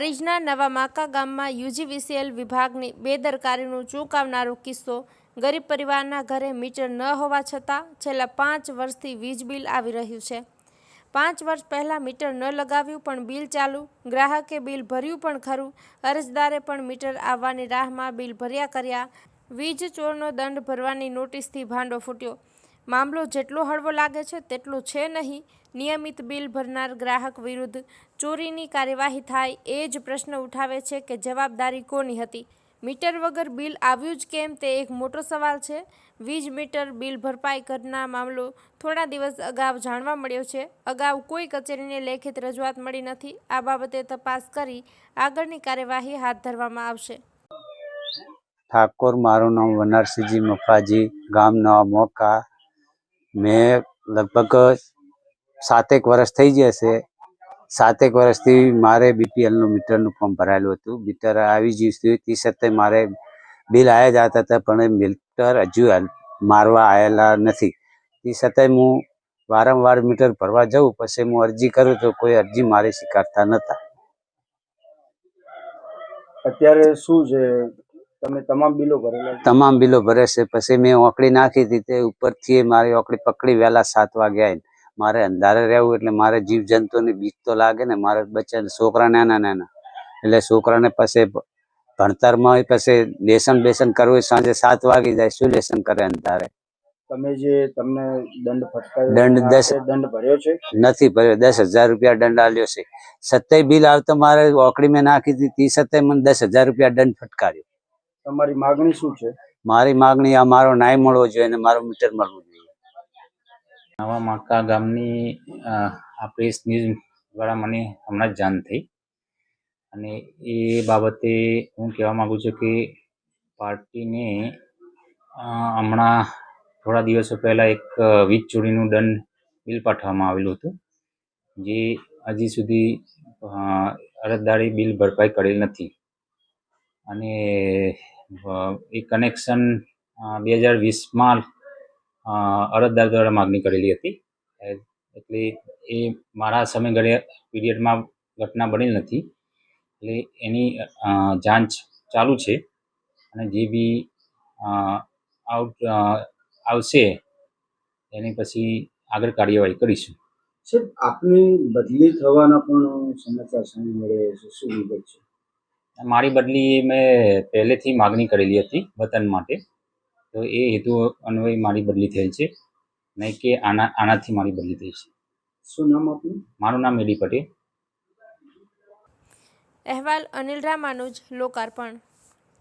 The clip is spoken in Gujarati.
હારીજના નવા માકા ગામમાં યુજીવીસીએલ વિભાગની બેદરકારીનું ચૂંકાવનારો કિસ્સો. ગરીબ પરિવારના ઘરે મીટર ન હોવા છતાં છેલ્લા પાંચ વર્ષથી વીજ બિલ આવી રહ્યું છે. પાંચ વર્ષ પહેલાં મીટર ન લગાવ્યું પણ બિલ ચાલુ, ગ્રાહકે બિલ ભર્યું પણ ખરું, અરજદારે પણ મીટર આવવાની રાહમાં બિલ ભર્યા કર્યા. વીજ ચોરનો દંડ ભરવાની નોટિસથી ભાંડો ફૂટ્યો. મામલો જેટલો હળવો લાગે છે તેટલો છે નહીં. નિયમિત બિલ ભરનાર ગ્રાહક વિરુદ્ધ ચોરીની કાર્યવાહી થાય એ જ પ્રશ્ન ઉઠાવે છે કે જવાબદારી કોની હતી? મીટર વગર બિલ આવ્યું જ કેમ તે એક મોટો સવાલ છે. વીજ મીટર બિલ ભરપાઈ કરના મામલો થોડા દિવસ અગાઉ જાણવા મળ્યો છે. અગાઉ કોઈ કચેરીને લેખિત રજૂઆત મળી નથી. આ બાબતે તપાસ કરી આગળની કાર્યવાહી હાથ ધરવામાં આવશે. ઠાકોર, મારું નામ વનરસિંહજી મફાજી ગામ નવા મોકા મેં લગભગ સાતેક વર્ષ થઈ જશે સાતેક વર્ષથી મારે બીપીએલનું મીટરનું ફોર્મ ભરાયેલું હતું. મીટર આવી ગયું હતું તે છતાંય મારે બિલ આવ્યા જતા હતા, પણ એ મીટર હજુ મારવા આવેલા નથી. તે છતાંય હું વારંવાર મીટર ભરવા જાઉં, પછી હું અરજી કરું તો કોઈ અરજી મારી સ્વીકારતા નહોતા. અત્યારે શું છે? તમે તમામ બિલો ભરેલા તમામ બિલો ભરે છે. પછી મેં ઓકડી નાખી હતી તે ઉપરથી મારી ઓકડી પકડી વહેલા સાત વાગે આવીને મારે અંધારે રહેવું એટલે મારે જીવ જંતુની બીક તો લાગે ને. મારે બચ્ચા છોકરા નાના નાના. એટલે છોકરાને પછી ભણતરમાં હોય પછી લેસન બેસન કરવું હોય સાંજે સાત વાગી જાય. શું લેસન કરે અંધારે? તમે જે તમને દંડ ફટકાયો દંડ દસ- દંડ ભર્યો છે? નથી ભર્યો. દસ હજાર રૂપિયા દંડ આલ્યો છે. સત્તાય બિલ આવતો મારે ઓકળી મેં નાખી હતી. તે મને દસ હજાર રૂપિયા દંડ ફટકાર્યો. તમારી માગણી શું છે? મારી માગણી આ મારો ન્યાય મળવો જોઈએ અને મારું મીટર મળવું જોઈએ. નવા માકા ગામની આ પ્રેસ ન્યૂઝ દ્વારા મને હમણાં જ જાણ થઈ. અને એ બાબતે હું કહેવા માગું છું કે પાર્ટીને હમણાં થોડા દિવસો પહેલાં એક વીજ ચોરીનું દંડ બિલ પાઠવવામાં આવેલું હતું. જે હજી સુધી અરજદારે બિલ ભરપાઈ કરેલ નથી. અને એ કનેક્શન બે હજાર વીસમાં અરજદાર દ્વારા માગણી કરેલી હતી. એટલે એ મારા સમયગાળે પીરિયડમાં ઘટના બનેલ નથી. એટલે એની જાંચ ચાલુ છે. અને જે બી આઉટ આવશે, એની પછી આગળ કાર્યવાહી કરીશું. સાહેબ, આપની બદલી થવાના પણ સમાચાર સામે મળે છે. શું વિગત છે? મારી બદલી મેં પહેલેથી માગણી કરેલી હતી વતન માટે. તો એ હેતુ અન્વયે મારી બદલી થયેલ છે નહીં કે આના આનાથી મારી બદલી થઈ છે. શું નામ આપનું? મારું નામ એડી પટેલ. અહેવાલ અનિલ રામાનુજ લોકાર્પણ.